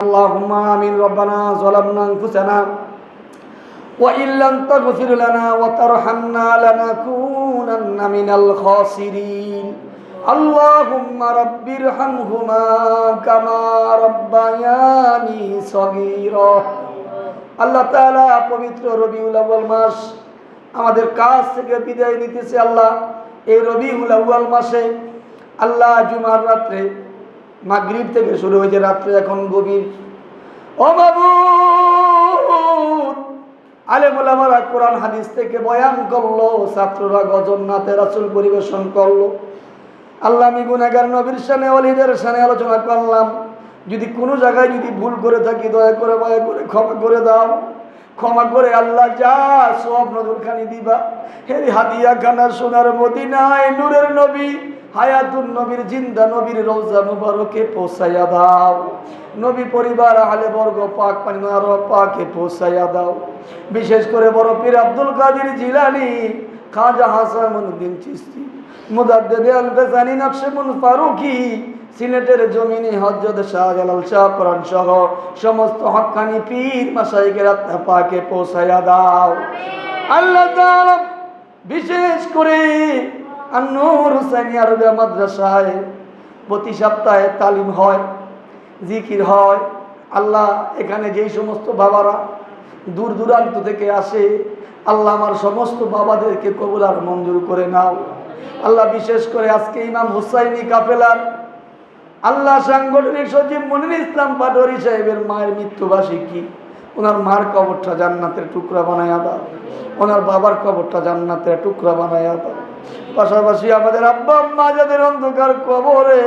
اللهم آمين ربنا ظلمنا أنفسنا وإن لم تغفر لنا وترحمنا لنكونن من الخاسرين اللهم رب ارحمهما كما ربياني صغيرا আল্লাহ তাআলা পবিত্র রবিউল আউয়াল মাস আমাদের কাছ থেকে বিদায় নিতেছে আল্লাহ এই রবিউল আউয়াল মাসে আল্লাহ জুমার রাত্রে মাগরিব থেকে শুরু হয়েছে রাত্রে এখন গভীর। ও মাবুদ আলেমুলামারা কোরআন হাদিস থেকে বয়ান করল, ছাত্ররা গজন নাতে রাসুল পরিবেশন করল। আল্লাহ আমি গুনাগার নবীর সানে অলিদের সানে আলোচনা করলাম। যদি কোনো জায়গায় যদি ভুল করে থাকি, দয়া করে দয়া করে ক্ষমা করে দাও। ক্ষমা করে আল্লাহ যা সব নজরখানি দিবা। হে হাদিয়া খানা সোনার মদিনায়, নূরের নবী হায়াতুন নবীর জিন্দা নবীর রৌজা মুবারকে পৌঁছাইয়া দাও। নবী পরিবার আলে বর্গ পাক পানিমার পাকে পৌঁছাইয়া দাও। বিশেষ করে বড় পীর আব্দুল কাদির জিলানি খাজা হাসানুদ্দিন চিস্তি মুদাদ্দেদে আল বেজানি নকশেমুন ফারুকি সিলেটের জমিনে হজরত শাহজালাল শাহ কোরআন সহ সমস্ত হক্কানি পীর মাসাইকের আত্মা পাকে পৌঁছাইয়া দাও। আল্লাহ বিশেষ করে আন্নুর হুসাইনি আরবিয়া মাদ্রাসায় প্রতি সপ্তাহে তালিম হয়, জিকির হয়। আল্লাহ এখানে যেই সমস্ত বাবারা দূর দূরান্ত থেকে আসে, আল্লাহ আমার সমস্ত বাবাদেরকে কবুল আর মঞ্জুর করে নাও। আল্লাহ বিশেষ করে আজকে ইমাম হুসাইনি কাফেলার আল্লাহ সাংগঠনিক সচিব মনির ইসলাম পাটোয়ারি সাহেবের মায়ের মৃত্যুবার্ষিকী ওনার মার কবরটা জান্নাতের টুকরা বানায়া দাও। ওনার বাবার কবরটা জান্নাতের টুকরা বানায়া দাও। পাশাপাশি আমাদের আব্বা আম্মা যাদের অন্ধকার কবরে,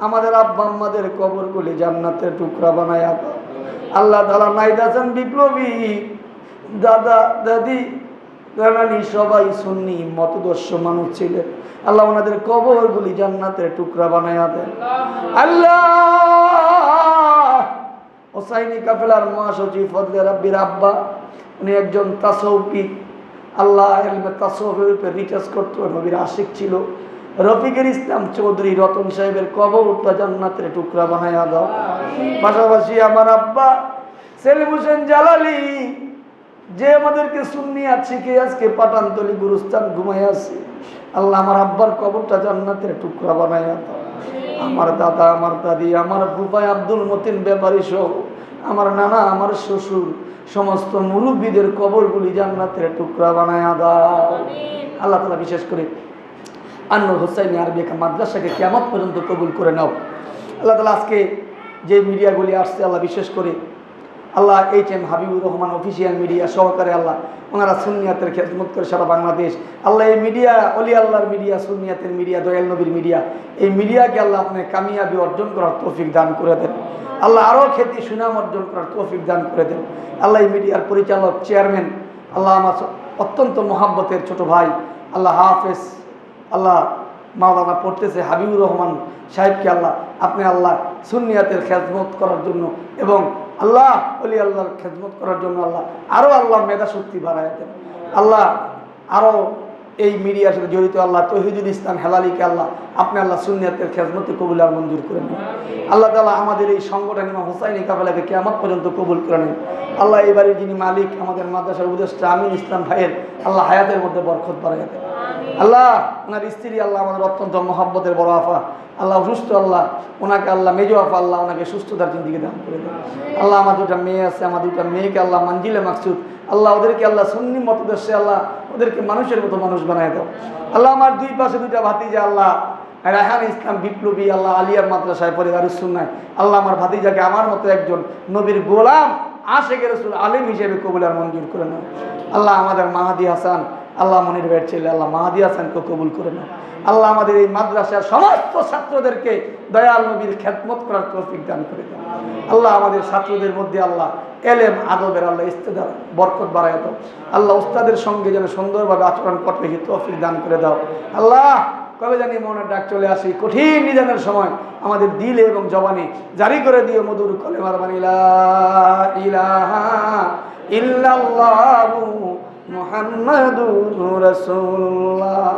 আমাদের আব্বা আম্মাদের কবরগুলি জান্নাতের টুকরা বানায়া দাও। আল্লাহ তালা নাইদ হাসান বিপ্লবী। দাদা, দাদি রানী সবাই সুন্নি, মতদর্শ মানুষ ছিলেন। আল্লাহ ওনাদের কবরগুলি জান্নাতের টুকরা বানায়া দেন। আল্লাহ! ওসাইনি কাফেলার মহাসচিব ফজলে রাব্বির আব্বা, উনি একজন তাসৌফি আল্লাহ এলমে উপরে রিচার্জ করতো নবীর আশিক ছিল। রফিকের ইসলাম চৌধুরী রতন সাহেবের কবরটা জান্নাতের টুকরা বানায়া দাও। পাশাপাশি আমার আব্বা সেলিম হোসেন জালালি যে আমাদেরকে সুন্নিয়াত শিখে আজকে পাটানতলি গুরুস্থান ঘুমাই আছে। আল্লাহ আমার আব্বার কবরটা জান্নাতের টুকরা বানায়া দাও। আমার দাদা আমার দাদি আমার বুপাই আব্দুল মতিন ব্যাপারী সহ আমার নানা আমার শ্বশুর সমস্ত মুরব্বীদের কবরগুলি জান্নাতের টুকরা বানায় দাও। আল্লাহ তালা বিশেষ করে আন্নুর হোসাইন আরবি একটা মাদ্রাসাকে কেমন পর্যন্ত কবুল করে নাও। আল্লাহ তালা আজকে যে মিডিয়াগুলি আসছে আল্লাহ বিশেষ করে Allah H M Habibur Rahman official media সহকারে আল্লাহ ওনারা সুনিয়াতের খেদমত করে সারা বাংলাদেশ। আল্লাহ এই মিডিয়া অলি আল্লাহর মিডিয়া সুনিয়াতের মিডিয়া দয়াল নবীর মিডিয়া এই মিডিয়াকে আল্লাহ আপনি কামিয়াবি অর্জন করার তৌফিক দান করে দেন। আল্লাহ আরও খ্যাতি সুনাম অর্জন করার তৌফিক দান করে দেন। আল্লাহ এই মিডিয়ার পরিচালক চেয়ারম্যান আল্লাহ আমার অত্যন্ত মোহাব্বতের ছোট ভাই, আল্লাহ হাফেজ, আল্লাহ মাওলানা পড়তেছে হাবিবুর রহমান সাহেবকে আল্লাহ, আপনি আল্লাহ সুনিয়াতের খেদমত করার জন্য এবং আল্লাহ অলি আল্লাহর খেদমত করার জন্য আল্লাহ আরও আল্লাহ মেধা শক্তি বাড়ায় দেন। আল্লাহ আরও এই মিডিয়ার সাথে জড়িত আল্লাহ, তহিদুল ইসলাম হেলালিকে আল্লাহ, আপনি আল্লাহ সুনিয়াতের খেদমতে কবুল আর মঞ্জুর করে নিন। আল্লাহ তালা আমাদের এই সংগঠন ইমাম হুসাইনি কাফেলাকে কেমন পর্যন্ত কবুল করে নিন। আল্লাহ এবারে যিনি মালিক, আমাদের মাদ্রাসার উপদেষ্টা আমিন ইসলাম ভাইয়ের আল্লাহ হায়াতের মধ্যে বরখত বাড়াই দেন। আল্লাহ, ওনার স্ত্রী আল্লাহ, আমাদের অত্যন্ত মহাব্বতের বড় আফা। আল্লাহ সুস্থ আল্লাহ, ওনাকে আল্লাহ মেজো আফা, আল্লাহ ওনাকে সুস্থতার জিন্দিগি দান করে দেন। আল্লাহ আমার দুটা মেয়ে আছে, আমার দুটা মেয়েকে আল্লাহ মঞ্জিলে মাকসুদ। আল্লাহ ওদেরকে আল্লাহ সুন্নি মতদর্শে আল্লাহ ওদেরকে মানুষের মতো মানুষ বানায় দাও। আল্লাহ আমার দুই পাশে দুইটা ভাতিজা আল্লাহ রাহান ইসলাম বিপ্লবী, আল্লাহ আলিয়ার মাদ্রাসায় পরিবার সুন্নায় আল্লাহ আমার ভাতিজাকে আমার মতো একজন নবীর গোলাম, আশেখ রসুল আলিম হিসেবে কবুলার মঞ্জুর করে নেন আল্লাহ আমাদের মাহাদি হাসান আল্লাহ মনির ভাইয়ের ছেলে, আল্লাহ মাহাদি হাসানকে কবুল করে নাও। আল্লাহ আমাদের এই মাদ্রাসার সমস্ত ছাত্রদেরকে দয়াল নবীর খ্যাতমত করার তৌফিক দান করে দাও। আল্লাহ আমাদের ছাত্রদের মধ্যে আল্লাহ এলেম, আদবের আল্লাহ ইস্তেদার, বরকত বাড়ায় দাও। আল্লাহ উস্তাদের সঙ্গে যেন সুন্দরভাবে আচরণ করতে সেই তৌফিক দান করে দাও। আল্লাহ, কবে জানি মনের ডাক চলে আসি, কঠিন নিদানের সময় আমাদের দিলে এবং জবানে জারি করে দিও মধুর কলেমার বানিলা ইলাহা ইল্লাল্লাহু মুহাম্মাদুর রাসূলুল্লাহ।